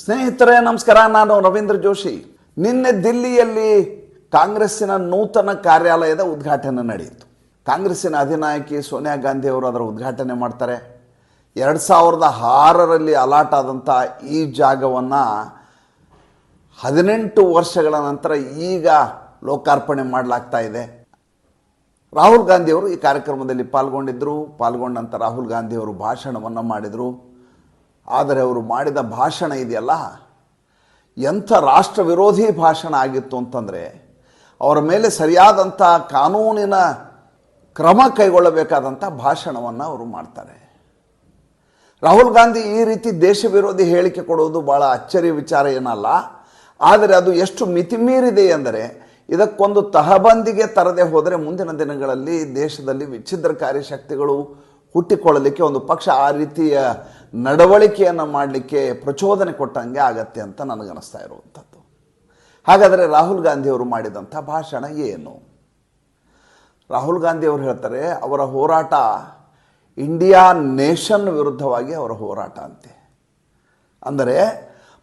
ಸ್ನೇಹಿತರೆ, ನಮಸ್ಕಾರ. ನಾನು ರವೀಂದ್ರ ಜೋಶಿ. ನಿನ್ನೆ ದಿಲ್ಲಿಯಲ್ಲಿ ಕಾಂಗ್ರೆಸ್ಸಿನ ನೂತನ ಕಾರ್ಯಾಲಯದ ಉದ್ಘಾಟನೆ ನಡೆಯಿತು. ಕಾಂಗ್ರೆಸ್ಸಿನ ಅಧಿನಾಯಕಿ ಸೋನಿಯಾ ಗಾಂಧಿ ಅವರು ಅದರ ಉದ್ಘಾಟನೆ ಮಾಡ್ತಾರೆ. ಎರಡು ಸಾವಿರದ ಆರರಲ್ಲಿ ಅಲಾಟ್ ಆದಂಥ ಈ ಜಾಗವನ್ನು ಹದಿನೆಂಟು ವರ್ಷಗಳ ನಂತರ ಈಗ ಲೋಕಾರ್ಪಣೆ ಮಾಡಲಾಗ್ತಾ ಇದೆ. ರಾಹುಲ್ ಗಾಂಧಿಯವರು ಈ ಕಾರ್ಯಕ್ರಮದಲ್ಲಿ ಪಾಲ್ಗೊಂಡಿದ್ದರು ಪಾಲ್ಗೊಂಡಂಥ ರಾಹುಲ್ ಗಾಂಧಿಯವರು ಭಾಷಣವನ್ನು ಮಾಡಿದರು. ಆದರೆ ಅವರು ಮಾಡಿದ ಭಾಷಣ ಇದೆಯಲ್ಲ? ಎಂಥ ರಾಷ್ಟ್ರ ವಿರೋಧಿ ಭಾಷಣ ಆಗಿತ್ತು ಅಂತಂದರೆ ಅವರ ಮೇಲೆ ಸರಿಯಾದಂಥ ಕಾನೂನಿನ ಕ್ರಮ ಕೈಗೊಳ್ಳಬೇಕಾದಂಥ ಭಾಷಣವನ್ನು ಅವರು ಮಾಡ್ತಾರೆ. ರಾಹುಲ್ ಗಾಂಧಿ ಈ ರೀತಿ ದೇಶ ವಿರೋಧಿ ಹೇಳಿಕೆ ಕೊಡುವುದು ಭಾಳ ಅಚ್ಚರಿ ವಿಚಾರ ಏನಲ್ಲ, ಆದರೆ ಅದು ಎಷ್ಟು ಮಿತಿಮೀರಿದೆ ಎಂದರೆ ಇದಕ್ಕೊಂದು ತಹಬಂದಿಗೆ ತರದೆ ಹೋದರೆ ಮುಂದಿನ ದಿನಗಳಲ್ಲಿ ದೇಶದಲ್ಲಿ ವಿಚ್ಛಿದ್ರಕಾರಿ ಶಕ್ತಿಗಳು ಹುಟ್ಟಿಕೊಳ್ಳಲಿಕ್ಕೆ ಒಂದು ಪಕ್ಷ ಆ ರೀತಿಯ ನಡವಳಿಕೆಯನ್ನು ಮಾಡಲಿಕ್ಕೆ ಪ್ರಚೋದನೆ ಕೊಟ್ಟಂಗೆ ಆಗತ್ತೆ ಅಂತ ನನಗನ್ನಿಸ್ತಾ ಇರುವಂಥದ್ದು. ಹಾಗಾದರೆ ರಾಹುಲ್ ಗಾಂಧಿಯವರು ಮಾಡಿದಂಥ ಭಾಷಣ ಏನು? ರಾಹುಲ್ ಗಾಂಧಿ ಅವರು ಹೇಳ್ತಾರೆ, ಅವರ ಹೋರಾಟ ಇಂಡಿಯಾ ನೇಷನ್ ವಿರುದ್ಧವಾಗಿ ಅವರ ಹೋರಾಟ ಅಂತೆ. ಅಂದರೆ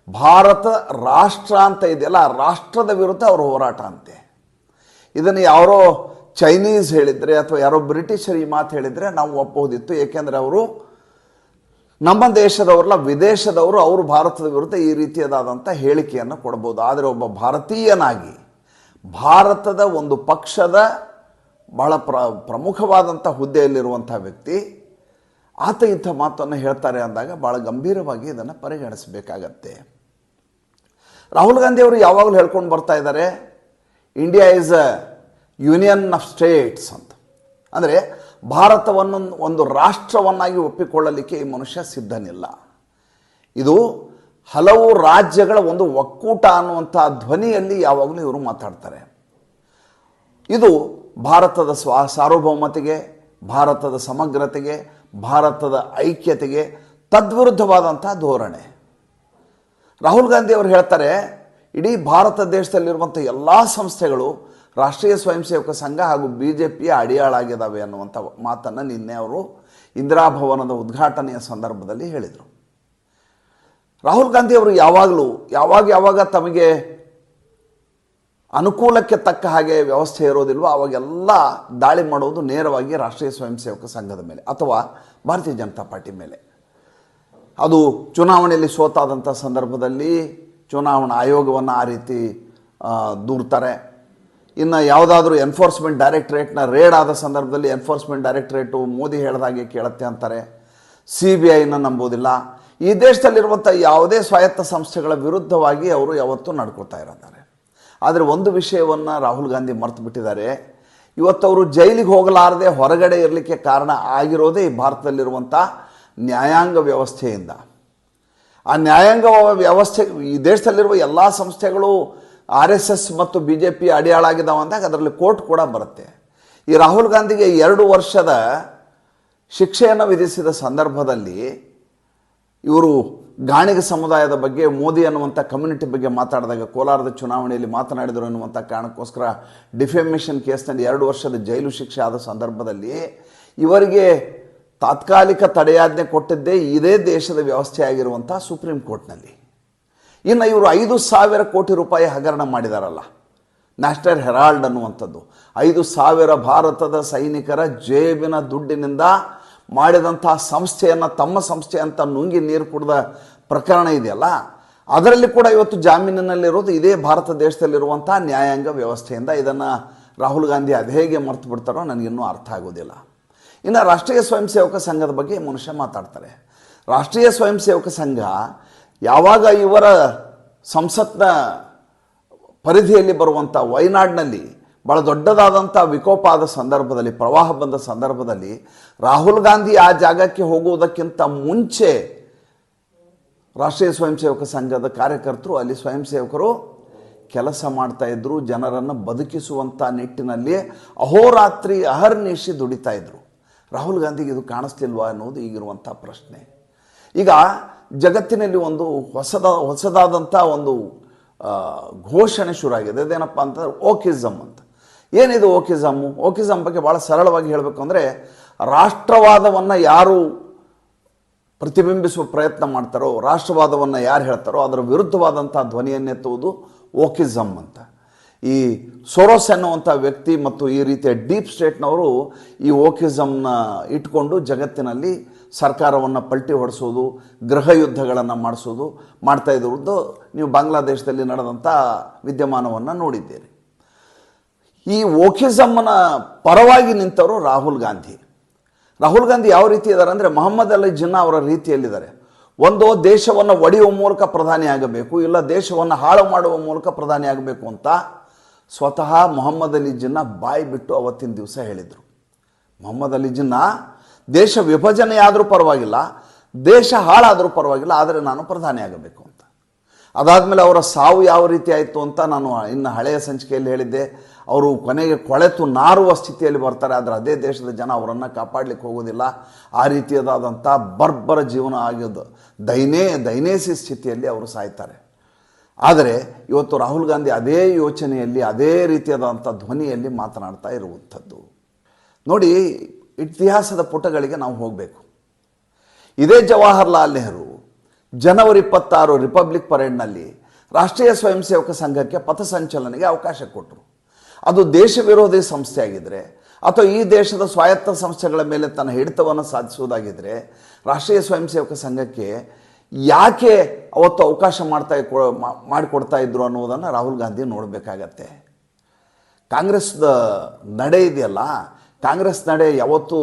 ಭಾರತ ರಾಷ್ಟ್ರ ಅಂತ ಇದೆಯಲ್ಲ ರಾಷ್ಟ್ರದ ವಿರುದ್ಧ ಅವರ ಹೋರಾಟ ಅಂತೆ. ಇದನ್ನು ಯಾರೋ ಚೈನೀಸ್ ಹೇಳಿದರೆ ಅಥವಾ ಯಾರೋ ಬ್ರಿಟಿಷರು ಈ ಮಾತು ಹೇಳಿದರೆ ನಾವು ಒಪ್ಪಬಹುದಿತ್ತು ಏಕೆಂದರೆ ಅವರು ನಮ್ಮ ದೇಶದವರಲ್ಲ, ವಿದೇಶದವರು ಅವರು ಭಾರತದ ವಿರುದ್ಧ ಈ ರೀತಿಯದಾದಂಥ ಹೇಳಿಕೆಯನ್ನು ಕೊಡ್ಬೋದು. ಆದರೆ ಒಬ್ಬ ಭಾರತೀಯನಾಗಿ, ಭಾರತದ ಒಂದು ಪಕ್ಷದ ಬಹಳ ಪ್ರ ಪ್ರಮುಖವಾದಂಥ ಹುದ್ದೆಯಲ್ಲಿರುವಂಥ ವ್ಯಕ್ತಿ, ಆತ ಇಂಥ ಮಾತನ್ನು ಹೇಳ್ತಾರೆ ಅಂದಾಗ ಭಾಳ ಗಂಭೀರವಾಗಿ ಇದನ್ನು ಪರಿಗಣಿಸಬೇಕಾಗತ್ತೆ. ರಾಹುಲ್ ಗಾಂಧಿ ಅವರು ಯಾವಾಗಲೂ ಹೇಳ್ಕೊಂಡು ಬರ್ತಾ ಇದ್ದಾರೆ India is a union of states ಅಂತ. ಅಂದರೆ ಭಾರತವನ್ನು ಒಂದು ರಾಷ್ಟ್ರವನ್ನಾಗಿ ಒಪ್ಪಿಕೊಳ್ಳಲಿಕ್ಕೆ ಈ ಮನುಷ್ಯ ಸಿದ್ಧನಿಲ್ಲ. ಇದು ಹಲವು ರಾಜ್ಯಗಳ ಒಂದು ಒಕ್ಕೂಟ ಅನ್ನುವಂಥ ಧ್ವನಿಯಲ್ಲಿ ಯಾವಾಗಲೂ ಇವರು ಮಾತಾಡ್ತಾರೆ. ಇದು ಭಾರತದ ಸ್ವಾ ಸಾರ್ವಭೌಮತೆಗೆ, ಭಾರತದ ಸಮಗ್ರತೆಗೆ, ಭಾರತದ ಐಕ್ಯತೆಗೆ ತದ್ವಿರುದ್ಧವಾದಂಥ ಧೋರಣೆ. ರಾಹುಲ್ ಗಾಂಧಿ ಅವರು ಹೇಳ್ತಾರೆ, ಇಡೀ ಭಾರತ ದೇಶದಲ್ಲಿರುವಂಥ ಎಲ್ಲ ಸಂಸ್ಥೆಗಳು ರಾಷ್ಟ್ರೀಯ ಸ್ವಯಂ ಸೇವಕ ಸಂಘ ಹಾಗೂ ಬಿ ಜೆ ಪಿಯ ಅಡಿಯಾಳಾಗಿದ್ದಾವೆ ಅನ್ನುವಂಥ ಮಾತನ್ನು ನಿನ್ನೆ ಅವರು ಇಂದಿರಾ ಭವನದ ಉದ್ಘಾಟನೆಯ ಸಂದರ್ಭದಲ್ಲಿ ಹೇಳಿದರು. ರಾಹುಲ್ ಗಾಂಧಿ ಅವರು ಯಾವಾಗಲೂ, ಯಾವಾಗ ಯಾವಾಗ ತಮಗೆ ಅನುಕೂಲಕ್ಕೆ ತಕ್ಕ ಹಾಗೆ ವ್ಯವಸ್ಥೆ ಇರೋದಿಲ್ವೋ ಅವಾಗೆಲ್ಲ ದಾಳಿ ಮಾಡುವುದು ನೇರವಾಗಿ ರಾಷ್ಟ್ರೀಯ ಸ್ವಯಂ ಸೇವಕ ಸಂಘದ ಮೇಲೆ ಅಥವಾ ಭಾರತೀಯ ಜನತಾ ಪಾರ್ಟಿ ಮೇಲೆ. ಅದು ಚುನಾವಣೆಯಲ್ಲಿ ಸೋತಾದಂಥ ಸಂದರ್ಭದಲ್ಲಿ ಚುನಾವಣಾ ಆಯೋಗವನ್ನು ಆ ರೀತಿ ದೂರ್ತಾರೆ. ಇನ್ನು ಯಾವುದಾದ್ರೂ ಎನ್ಫೋರ್ಸ್ಮೆಂಟ್ ಡೈರೆಕ್ಟ್ರೇಟ್ನ ರೇಡ್ ಆದ ಸಂದರ್ಭದಲ್ಲಿ ಎನ್ಫೋರ್ಸ್ಮೆಂಟ್ ಡೈರೆಕ್ಟ್ರೇಟು ಮೋದಿ ಹೇಳ್ದಾಗೆ ಕೇಳುತ್ತೆ ಅಂತಾರೆ. ಸಿ ಬಿ ಐನ ನಂಬೋದಿಲ್ಲ ಈ ದೇಶದಲ್ಲಿರುವಂಥ ಯಾವುದೇ ಸ್ವಾಯತ್ತ ಸಂಸ್ಥೆಗಳ ವಿರುದ್ಧವಾಗಿ ಅವರು ಯಾವತ್ತೂ ನಡ್ಕೊಳ್ತಾ ಇರೋದ್ದಾರೆ. ಆದರೆ ಒಂದು ವಿಷಯವನ್ನು ರಾಹುಲ್ ಗಾಂಧಿ ಮರ್ತು ಬಿಟ್ಟಿದ್ದಾರೆ. ಇವತ್ತು ಅವರು ಜೈಲಿಗೆ ಹೋಗಲಾರದೆ ಹೊರಗಡೆ ಇರಲಿಕ್ಕೆ ಕಾರಣ ಆಗಿರೋದೇ ಈ ಭಾರತದಲ್ಲಿರುವಂಥ ನ್ಯಾಯಾಂಗ ವ್ಯವಸ್ಥೆಯಿಂದ. ಆ ನ್ಯಾಯಾಂಗ ವ್ಯವಸ್ಥೆ ಈ ದೇಶದಲ್ಲಿರುವ ಎಲ್ಲ ಸಂಸ್ಥೆಗಳು ಆರ್ ಎಸ್ ಎಸ್ ಮತ್ತು ಬಿ ಜೆ ಪಿ ಅಡಿಯಾಳಾಗಿದ್ದಾವೆ ಅಂದಾಗ ಅದರಲ್ಲಿ ಕೋರ್ಟ್ ಕೂಡ ಬರುತ್ತೆ. ಈ ರಾಹುಲ್ ಗಾಂಧಿಗೆ ಎರಡು ವರ್ಷದ ಶಿಕ್ಷೆಯನ್ನು ವಿಧಿಸಿದ ಸಂದರ್ಭದಲ್ಲಿ ಇವರು ಗಾಣಿಗ ಸಮುದಾಯದ ಬಗ್ಗೆ, ಮೋದಿ ಅನ್ನುವಂಥ ಕಮ್ಯುನಿಟಿ ಬಗ್ಗೆ ಮಾತಾಡಿದಾಗ ಕೋಲಾರದ ಚುನಾವಣೆಯಲ್ಲಿ ಮಾತನಾಡಿದರು ಅನ್ನುವಂಥ ಕಾರಣಕ್ಕೋಸ್ಕರ ಡಿಫೆಮೇಷನ್ ಕೇಸ್ನಲ್ಲಿ ಎರಡು ವರ್ಷದ ಜೈಲು ಶಿಕ್ಷೆ ಆದ ಸಂದರ್ಭದಲ್ಲಿ ಇವರಿಗೆ ತಾತ್ಕಾಲಿಕ ತಡೆಯಾಜ್ಞೆ ಕೊಟ್ಟಿದ್ದೇ ಇದೇ ದೇಶದ ವ್ಯವಸ್ಥೆ ಆಗಿರುವಂಥ ಸುಪ್ರೀಂ ಕೋರ್ಟ್ನಲ್ಲಿ. ಇನ್ನು ಇವರು ಐದು ಸಾವಿರ ಕೋಟಿ ರೂಪಾಯಿ ಹಗರಣ ಮಾಡಿದಾರಲ್ಲ. ನ್ಯಾಷನಲ್ ಹೆರಾಲ್ಡ್ ಅನ್ನುವಂಥದ್ದು. ಐದು ಸಾವಿರ ಭಾರತದ ಸೈನಿಕರ ಜೇಬಿನ ದುಡ್ಡಿನಿಂದ ಮಾಡಿದಂತಹ ಸಂಸ್ಥೆಯನ್ನು ತಮ್ಮ ಸಂಸ್ಥೆ ಅಂತ ನುಂಗಿ ನೀರು ಕುಡಿದ ಪ್ರಕರಣ ಇದೆಯಲ್ಲ? ಅದರಲ್ಲಿ ಕೂಡ ಇವತ್ತು ಜಾಮೀನಿನಲ್ಲಿರೋದು ಇದೇ ಭಾರತ ದೇಶದಲ್ಲಿರುವಂಥ ನ್ಯಾಯಾಂಗ ವ್ಯವಸ್ಥೆಯಿಂದ ಇದನ್ನು ರಾಹುಲ್ ಗಾಂಧಿ ಅದು ಹೇಗೆ ಮರ್ತು ಬಿಡ್ತಾರೋ ನನಗಿನ್ನೂ ಅರ್ಥ ಆಗೋದಿಲ್ಲ. ಇನ್ನು ರಾಷ್ಟ್ರೀಯ ಸ್ವಯಂ ಸೇವಕ ಸಂಘದ ಬಗ್ಗೆ ಮನುಷ್ಯ ಮಾತಾಡ್ತಾರೆ. ರಾಷ್ಟ್ರೀಯ ಸ್ವಯಂ ಸೇವಕ ಸಂಘ ಯಾವಾಗ ಇವರ ಸಂಸತ್ನ ಪರಿಧಿಯಲ್ಲಿ ಬರುವಂಥ ವಯನಾಡಿನಲ್ಲಿ ಭಾಳ ದೊಡ್ಡದಾದಂಥ ವಿಕೋಪ ಆದ ಸಂದರ್ಭದಲ್ಲಿ, ಪ್ರವಾಹ ಬಂದ ಸಂದರ್ಭದಲ್ಲಿ ರಾಹುಲ್ ಗಾಂಧಿ ಆ ಜಾಗಕ್ಕೆ ಹೋಗುವುದಕ್ಕಿಂತ ಮುಂಚೆ ರಾಷ್ಟ್ರೀಯ ಸ್ವಯಂ ಸೇವಕ ಸಂಘದ ಕಾರ್ಯಕರ್ತರು, ಅಲ್ಲಿ ಸ್ವಯಂ ಸೇವಕರು ಕೆಲಸ ಮಾಡ್ತಾ ಇದ್ರು, ಜನರನ್ನು ಬದುಕಿಸುವಂಥ ನಿಟ್ಟಿನಲ್ಲಿ ಅಹೋರಾತ್ರಿ ಅಹರ್ನಿಶಿ ದುಡಿತಾ ಇದ್ರು. ರಾಹುಲ್ ಗಾಂಧಿಗೆ ಇದು ಕಾಣಿಸ್ತಿಲ್ವಾ ಅನ್ನೋದು ಈಗಿರುವಂಥ ಪ್ರಶ್ನೆ. ಈಗ ಜಗತ್ತಿನಲ್ಲಿ ಒಂದು ಹೊಸದ ಹೊಸದಾದಂಥ ಒಂದು ಘೋಷಣೆ ಶುರುವಾಗಿದೆ. ಅದೇನಪ್ಪ ಅಂತಂದ್ರೆ ಓಕಿಸಮ್ ಅಂತ. ಏನಿದು ಓಕಿಸಮ್ಮು ಓಕಿಸಮ್ ಬಗ್ಗೆ ಭಾಳ ಸರಳವಾಗಿ ಹೇಳಬೇಕು ಅಂದರೆ ರಾಷ್ಟ್ರವಾದವನ್ನು ಯಾರು ಪ್ರತಿಬಿಂಬಿಸುವ ಪ್ರಯತ್ನ ಮಾಡ್ತಾರೋ, ರಾಷ್ಟ್ರವಾದವನ್ನು ಯಾರು ಹೇಳ್ತಾರೋ, ಅದರ ವಿರುದ್ಧವಾದಂಥ ಧ್ವನಿಯನ್ನೆತ್ತುವುದು ಓಕಿಸಮ್ ಅಂತ. ಈ ಸೊರೋಸ್ ಎನ್ನುವಂಥ ವ್ಯಕ್ತಿ ಮತ್ತು ಈ ರೀತಿಯ ಡೀಪ್ ಸ್ಟೇಟ್ನವರು ಈ ಓಕಿಸಮ್ನ ಇಟ್ಕೊಂಡು ಜಗತ್ತಿನಲ್ಲಿ ಸರ್ಕಾರವನ್ನು ಪಲ್ಟಿ ಹೊಡೆಸೋದು, ಗೃಹ ಯುದ್ಧಗಳನ್ನು ಮಾಡಿಸೋದು ಮಾಡ್ತಾ ನೀವು ಬಾಂಗ್ಲಾದೇಶದಲ್ಲಿ ನಡೆದಂಥ ವಿದ್ಯಮಾನವನ್ನು ನೋಡಿದ್ದೀರಿ. ಈ ಓಖಿಸಮ್ಮನ ಪರವಾಗಿ ನಿಂತವರು ರಾಹುಲ್ ಗಾಂಧಿ. ರಾಹುಲ್ ಗಾಂಧಿ ಯಾವ ರೀತಿ ಇದ್ದಾರೆ ಅಂದರೆ ಮೊಹಮ್ಮದ್ ಅಲಿ ಜಿನ್ನಾ ಅವರ ರೀತಿಯಲ್ಲಿದ್ದಾರೆ. ಒಂದು ದೇಶವನ್ನು ಒಡೆಯುವ ಮೂಲಕ ಪ್ರಧಾನಿ ಆಗಬೇಕು, ಇಲ್ಲ ದೇಶವನ್ನು ಹಾಳು ಮಾಡುವ ಮೂಲಕ ಪ್ರಧಾನಿ ಆಗಬೇಕು ಅಂತ ಸ್ವತಃ ಮೊಹಮ್ಮದ್ ಅಲಿ ಜಿನ್ನಾ ಬಾಯಿ ಬಿಟ್ಟು ಅವತ್ತಿನ ದಿವಸ ಹೇಳಿದರು. ಮೊಹಮ್ಮದ್ ಅಲಿ ಜಿನ್ನಾ ದೇಶ ವಿಭಜನೆ ಆದರೂ ಪರವಾಗಿಲ್ಲ, ದೇಶ ಹಾಳಾದರೂ ಪರವಾಗಿಲ್ಲ, ಆದರೆ ನಾನು ಪ್ರಧಾನಿ ಆಗಬೇಕು ಅಂತ. ಅದಾದಮೇಲೆ ಅವರ ಸಾವು ಯಾವ ರೀತಿ ಆಯಿತು ಅಂತ ನಾನು ಇನ್ನು ಹಳೆಯ ಸಂಚಿಕೆಯಲ್ಲಿ ಹೇಳಿದ್ದೆ. ಅವರು ಕೊನೆಗೆ ಕೊಳೆತು ನಾರುವ ಸ್ಥಿತಿಯಲ್ಲಿ ಬರ್ತಾರೆ, ಆದರೆ ಅದೇ ದೇಶದ ಜನ ಅವರನ್ನು ಕಾಪಾಡಲಿಕ್ಕೆ ಹೋಗೋದಿಲ್ಲ. ಆ ರೀತಿಯದಾದಂಥ ಬರ್ಬರ ಜೀವನ ಆಗಿದ್ದು, ದೈನೇ, ದೈನೇಸಿ ಸ್ಥಿತಿಯಲ್ಲಿ ಅವರು ಸಾಯ್ತಾರೆ. ಆದರೆ ಇವತ್ತು ರಾಹುಲ್ ಗಾಂಧಿ ಅದೇ ಯೋಚನೆಯಲ್ಲಿ, ಅದೇ ರೀತಿಯಾದಂಥ ಧ್ವನಿಯಲ್ಲಿ ಮಾತನಾಡ್ತಾ ಇರುವಂಥದ್ದು. ನೋಡಿ ಇತಿಹಾಸದ ಪುಟಗಳಿಗೆ ನಾವು ಹೋಗಬೇಕು. ಇದೇ ಜವಾಹರ್ಲಾಲ್ ನೆಹರು ಜನವರಿ ಇಪ್ಪತ್ತಾರು ರಿಪಬ್ಲಿಕ್ ಪರೇಡ್ನಲ್ಲಿ ರಾಷ್ಟ್ರೀಯ ಸ್ವಯಂ ಸೇವಕ ಸಂಘಕ್ಕೆ ಪಥಸಂಚಲನೆಗೆ ಅವಕಾಶ ಕೊಟ್ಟರು. ಅದು ದೇಶ ವಿರೋಧಿ ಸಂಸ್ಥೆ ಆಗಿದ್ದರೆ ಅಥವಾ ಈ ದೇಶದ ಸ್ವಾಯತ್ತ ಸಂಸ್ಥೆಗಳ ಮೇಲೆ ತನ್ನ ಹಿಡಿತವನ್ನು ಸಾಧಿಸುವುದಾಗಿದ್ದರೆ ರಾಷ್ಟ್ರೀಯ ಸ್ವಯಂ ಸೇವಕ ಸಂಘಕ್ಕೆ ಯಾಕೆ ಅವತ್ತು ಅವಕಾಶ ಮಾಡ್ತಾ ಮಾಡಿಕೊಡ್ತಾ ಇದ್ರು ಅನ್ನೋದನ್ನು ರಾಹುಲ್ ಗಾಂಧಿ ನೋಡಬೇಕಾಗತ್ತೆ. ಕಾಂಗ್ರೆಸ್ದ ನಡೆ ಇದೆಯಲ್ಲ ಕಾಂಗ್ರೆಸ್ ನಡೆ ಯಾವತ್ತೂ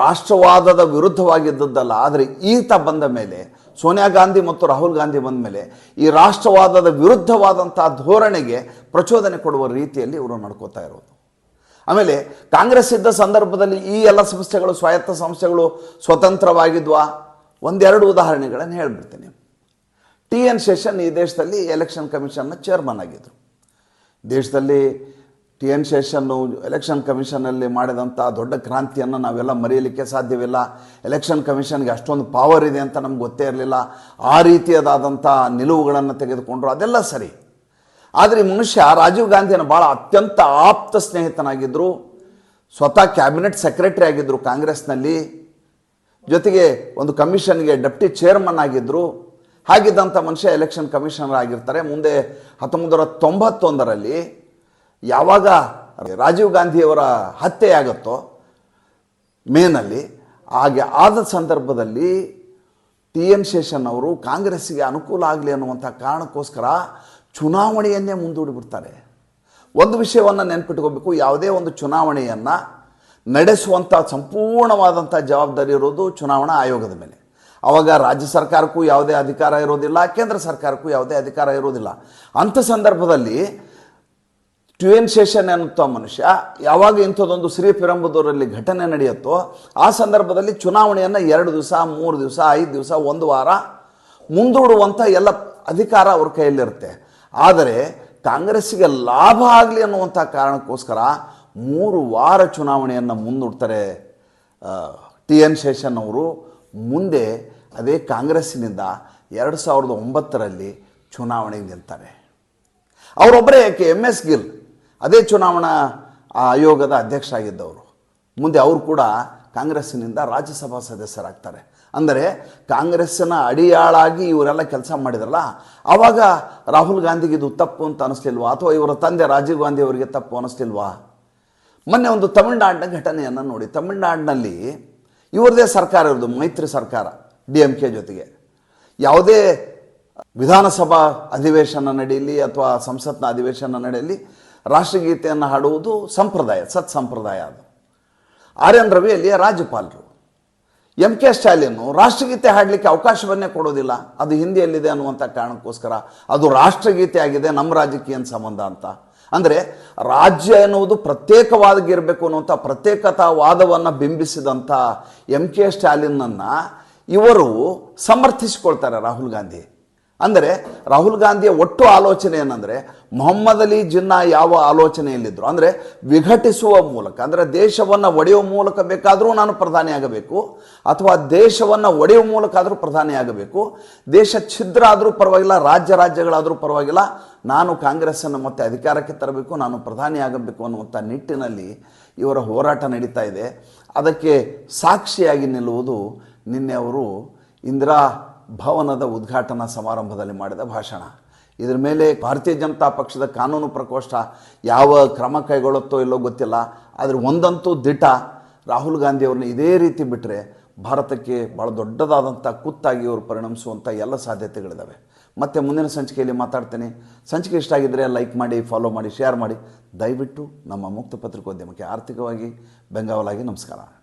ರಾಷ್ಟ್ರವಾದದ ವಿರುದ್ಧವಾಗಿದ್ದದ್ದಲ್ಲ, ಆದರೆ ಈತ ಬಂದ ಮೇಲೆ, ಸೋನಿಯಾ ಗಾಂಧಿ ಮತ್ತು ರಾಹುಲ್ ಗಾಂಧಿ ಬಂದ ಮೇಲೆ ಈ ರಾಷ್ಟ್ರವಾದದ ವಿರುದ್ಧವಾದಂಥ ಧೋರಣೆಗೆ ಪ್ರಚೋದನೆ ಕೊಡುವ ರೀತಿಯಲ್ಲಿ ಇವರು ನಡ್ಕೋತಾ ಇರೋದು. ಆಮೇಲೆ ಕಾಂಗ್ರೆಸ್ ಇದ್ದ ಸಂದರ್ಭದಲ್ಲಿ ಈ ಎಲ್ಲ ಸಂಸ್ಥೆಗಳು ಸ್ವಾಯತ್ತ ಸಂಸ್ಥೆಗಳು ಸ್ವತಂತ್ರವಾಗಿದ್ವಾ? ಒಂದೆರಡು ಉದಾಹರಣೆಗಳನ್ನು ಹೇಳ್ಬಿಡ್ತೀನಿ. ಟಿ ಎನ್ ಶೇಷನ್ ಈ ದೇಶದಲ್ಲಿ ಎಲೆಕ್ಷನ್ ಕಮಿಷನ್ನ ಚೇರ್ಮನ್ ಆಗಿದ್ದರು ದೇಶದಲ್ಲಿ ಟಿ ಎನ್ ಶೇಷನ್ನು ಎಲೆಕ್ಷನ್ ಕಮಿಷನಲ್ಲಿ ಮಾಡಿದಂಥ ದೊಡ್ಡ ಕ್ರಾಂತಿಯನ್ನು ನಾವೆಲ್ಲ ಮರೆಯಲಿಕ್ಕೆ ಸಾಧ್ಯವಿಲ್ಲ. ಎಲೆಕ್ಷನ್ ಕಮಿಷನ್ಗೆ ಅಷ್ಟೊಂದು ಪವರ್ ಇದೆ ಅಂತ ನಮ್ಗೆ ಗೊತ್ತೇ ಇರಲಿಲ್ಲ. ಆ ರೀತಿಯದಾದಂಥ ನಿಲುವುಗಳನ್ನು ತೆಗೆದುಕೊಂಡ್ರು, ಅದೆಲ್ಲ ಸರಿ. ಆದರೆ ಮನುಷ್ಯ ರಾಜೀವ್ ಗಾಂಧಿಯನ್ನು ಭಾಳ ಅತ್ಯಂತ ಆಪ್ತ ಸ್ನೇಹಿತನಾಗಿದ್ದರು ಸ್ವತಃ ಕ್ಯಾಬಿನೆಟ್ ಸೆಕ್ರೆಟರಿ ಆಗಿದ್ದರು ಕಾಂಗ್ರೆಸ್ನಲ್ಲಿ. ಜೊತೆಗೆ ಒಂದು ಕಮಿಷನ್ಗೆ ಡೆಪ್ಟಿ ಚೇರ್ಮನ್ ಆಗಿದ್ದರು ಹಾಗಿದ್ದಂಥ ಮನುಷ್ಯ ಎಲೆಕ್ಷನ್ ಕಮಿಷನರ್ ಆಗಿರ್ತಾರೆ. ಮುಂದೆ ಹತ್ತೊಂಬತ್ತು ನೂರ ತೊಂಬತ್ತೊಂದರಲ್ಲಿ ಯಾವಾಗ ರಾಜೀವ್ ಗಾಂಧಿಯವರ ಹತ್ಯೆ ಆಗುತ್ತೋ ಮೇನಲ್ಲಿ, ಹಾಗೆ ಆದ ಸಂದರ್ಭದಲ್ಲಿ ಟಿ ಎನ್ ಶೇಷನ್ ಅವರು ಕಾಂಗ್ರೆಸ್ಸಿಗೆ ಅನುಕೂಲ ಆಗಲಿ ಅನ್ನುವಂಥ ಕಾರಣಕ್ಕೋಸ್ಕರ ಚುನಾವಣೆಯನ್ನೇ ಮುಂದೂಡಿಬಿಡ್ತಾರೆ ಒಂದು ವಿಷಯವನ್ನು ನೆನ್ಪಿಟ್ಕೋಬೇಕು, ಯಾವುದೇ ಒಂದು ಚುನಾವಣೆಯನ್ನು ನಡೆಸುವಂಥ ಸಂಪೂರ್ಣವಾದಂಥ ಜವಾಬ್ದಾರಿ ಇರೋದು ಚುನಾವಣಾ ಆಯೋಗದ ಮೇಲೆ. ಅವಾಗ ರಾಜ್ಯ ಸರ್ಕಾರಕ್ಕೂ ಯಾವುದೇ ಅಧಿಕಾರ ಇರೋದಿಲ್ಲ, ಕೇಂದ್ರ ಸರ್ಕಾರಕ್ಕೂ ಯಾವುದೇ ಅಧಿಕಾರ ಇರೋದಿಲ್ಲ. ಅಂಥ ಸಂದರ್ಭದಲ್ಲಿ ಟಿ ಎನ್ ಶೇಷನ್ ಅನ್ನುತ್ತ ಮನುಷ್ಯ ಯಾವಾಗ ಇಂಥದ್ದೊಂದು ಶ್ರೀ ಪಿರಂಬದೂರಲ್ಲಿ ಘಟನೆ ನಡೆಯುತ್ತೋ, ಆ ಸಂದರ್ಭದಲ್ಲಿ ಚುನಾವಣೆಯನ್ನು ಎರಡು ದಿವಸ, ಮೂರು ದಿವಸ, ಐದು ದಿವಸ, ಒಂದು ವಾರ ಮುಂದೂಡುವಂಥ ಎಲ್ಲ ಅಧಿಕಾರ ಅವ್ರ ಕೈಯಲ್ಲಿರುತ್ತೆ. ಆದರೆ ಕಾಂಗ್ರೆಸ್ಸಿಗೆ ಲಾಭ ಆಗಲಿ ಅನ್ನುವಂಥ ಕಾರಣಕ್ಕೋಸ್ಕರ ಮೂರು ವಾರ ಚುನಾವಣೆಯನ್ನು ಮುಂದೂಡ್ತಾರೆ ಟಿ ಎನ್ ಶೇಷನ್ ಅವರು. ಮುಂದೆ ಅದೇ ಕಾಂಗ್ರೆಸ್ಸಿನಿಂದ ಎರಡು ಸಾವಿರದ ಒಂಬತ್ತರಲ್ಲಿ ಚುನಾವಣೆಗೆ ನಿಲ್ತಾರೆ. ಅವರೊಬ್ಬರೇ ಯಾಕೆ ಎಂ ಎಸ್ ಗಿಲ್. ಅದೇ ಚುನಾವಣಾ ಆಯೋಗದ ಅಧ್ಯಕ್ಷರಾಗಿದ್ದವರು. ಮುಂದೆ ಅವರು ಕೂಡ ಕಾಂಗ್ರೆಸ್ಸಿನಿಂದ ರಾಜ್ಯಸಭಾ ಸದಸ್ಯರಾಗ್ತಾರೆ. ಅಂದರೆ ಕಾಂಗ್ರೆಸ್ಸಿನ ಅಡಿಯಾಳಾಗಿ ಇವರೆಲ್ಲ ಕೆಲಸ ಮಾಡಿದ್ರಲ್ಲ, ಆವಾಗ ರಾಹುಲ್ ಗಾಂಧಿಗೆ ಇದು ತಪ್ಪು ಅಂತ ಅನಿಸ್ಲಿಲ್ವಾ? ಅಥವಾ ಇವರ ತಂದೆ ರಾಜೀವ್ ಗಾಂಧಿ ಅವರಿಗೆ ತಪ್ಪು ಅನಿಸ್ಲಿಲ್ವಾ? ಮೊನ್ನೆ ಒಂದು ತಮಿಳ್ನಾಡಿನ ಘಟನೆಯನ್ನು ನೋಡಿ. ತಮಿಳ್ನಾಡಿನಲ್ಲಿ ಇವರದೇ ಸರ್ಕಾರ ಇರೋದು ಮೈತ್ರಿ ಸರ್ಕಾರ, ಡಿ ಎಂ ಕೆ ಜೊತೆಗೆ. ಯಾವುದೇ ವಿಧಾನಸಭಾ ಅಧಿವೇಶನ ನಡೆಯಲಿ ಅಥವಾ ಸಂಸತ್ನ ಅಧಿವೇಶನ ನಡೆಯಲಿ ರಾಷ್ಟ್ರಗೀತೆಯನ್ನು ಹಾಡುವುದು ಸಂಪ್ರದಾಯ, ಸತ್ ಸಂಪ್ರದಾಯ ಅದು. ಆರ್ ಎನ್ ರವಿ ಅಲ್ಲಿಯ ರಾಜ್ಯಪಾಲರು. ಎಂ ಕೆ ಸ್ಟಾಲಿನ್ನು ರಾಷ್ಟ್ರಗೀತೆ ಹಾಡಲಿಕ್ಕೆ ಅವಕಾಶವನ್ನೇ ಕೊಡೋದಿಲ್ಲ. ಅದು ಹಿಂದಿಯಲ್ಲಿದೆ ಅನ್ನುವಂಥ ಕಾರಣಕ್ಕೋಸ್ಕರ ಅದು ರಾಷ್ಟ್ರಗೀತೆ ಆಗಿದೆ, ನಮ್ಮ ರಾಜಕೀಯ ಸಂಬಂಧ ಅಂತ. ಅಂದರೆ ರಾಜ್ಯ ಎನ್ನುವುದು ಪ್ರತ್ಯೇಕವಾಗಿರಬೇಕು ಅನ್ನುವಂಥ ಪ್ರತ್ಯೇಕತಾವಾದವನ್ನು ಬಿಂಬಿಸಿದಂಥ ಎಂ ಕೆ ಸ್ಟಾಲಿನ್ನನ್ನು ಇವರು ಸಮರ್ಥಿಸಿಕೊಳ್ತಾರೆ ರಾಹುಲ್ ಗಾಂಧಿ. ಅಂದರೆ ರಾಹುಲ್ ಗಾಂಧಿಯ ಒಟ್ಟು ಆಲೋಚನೆ ಏನಂದರೆ ಮೊಹಮ್ಮದ್ ಅಲಿ ಜಿನ್ನಾ ಯಾವ ಆಲೋಚನೆಯಲ್ಲಿದ್ದರು ಅಂದರೆ ವಿಘಟಿಸುವ ಮೂಲಕ, ಅಂದರೆ ದೇಶವನ್ನು ಒಡೆಯುವ ಮೂಲಕ ಬೇಕಾದರೂ ನಾನು ಪ್ರಧಾನಿಯಾಗಬೇಕು ಅಥವಾ ದೇಶವನ್ನು ಒಡೆಯುವ ಮೂಲಕ ಆದರೂ ಪ್ರಧಾನಿಯಾಗಬೇಕು ದೇಶ ಛಿದ್ರ ಆದರೂ ಪರವಾಗಿಲ್ಲ, ರಾಜ್ಯ ರಾಜ್ಯಗಳಾದರೂ ಪರವಾಗಿಲ್ಲ, ನಾನು ಕಾಂಗ್ರೆಸ್ಸನ್ನು ಮತ್ತೆ ಅಧಿಕಾರಕ್ಕೆ ತರಬೇಕು, ನಾನು ಪ್ರಧಾನಿಯಾಗಬೇಕು ಅನ್ನುವಂಥ ನಿಟ್ಟಿನಲ್ಲಿ ಇವರ ಹೋರಾಟ ನಡೀತಾ ಇದೆ. ಅದಕ್ಕೆ ಸಾಕ್ಷಿಯಾಗಿ ನಿಲ್ಲುವುದು ನಿನ್ನೆ ಅವರು ಇಂದಿರಾ ಭವನದ ಉದ್ಘಾಟನಾ ಸಮಾರಂಭದಲ್ಲಿ ಮಾಡಿದ ಭಾಷಣ. ಇದರ ಮೇಲೆ ಭಾರತೀಯ ಜನತಾ ಪಕ್ಷದ ಕಾನೂನು ಪ್ರಕೋಷ್ಠ ಯಾವ ಕ್ರಮ ಕೈಗೊಳ್ಳುತ್ತೋ ಇಲ್ಲೋ ಗೊತ್ತಿಲ್ಲ. ಆದರೆ ಒಂದಂತೂ ದಿಟ ರಾಹುಲ್ ಗಾಂಧಿ ಅವ್ರನ್ನ ಇದೇ ರೀತಿ ಬಿಟ್ಟರೆ ಭಾರತಕ್ಕೆ ಭಾಳ ದೊಡ್ಡದಾದಂಥ ಕುತ್ತಾಗಿ ಅವರು ಪರಿಣಮಿಸುವಂಥ ಎಲ್ಲ ಸಾಧ್ಯತೆಗಳಿದ್ದಾವೆ ಮತ್ತೆ ಮುಂದಿನ ಸಂಚಿಕೆಯಲ್ಲಿ ಮಾತಾಡ್ತೇನೆ. ಸಂಚಿಕೆ ಇಷ್ಟ ಆಗಿದ್ದರೆ ಲೈಕ್ ಮಾಡಿ, ಫಾಲೋ ಮಾಡಿ, ಶೇರ್ ಮಾಡಿ. ದಯವಿಟ್ಟು ನಮ್ಮ ಮುಕ್ತ ಪತ್ರಿಕೋದ್ಯಮಕ್ಕೆ ಆರ್ಥಿಕವಾಗಿ ಬೆಂಗಾವಲಾಗಿ ನಮಸ್ಕಾರ.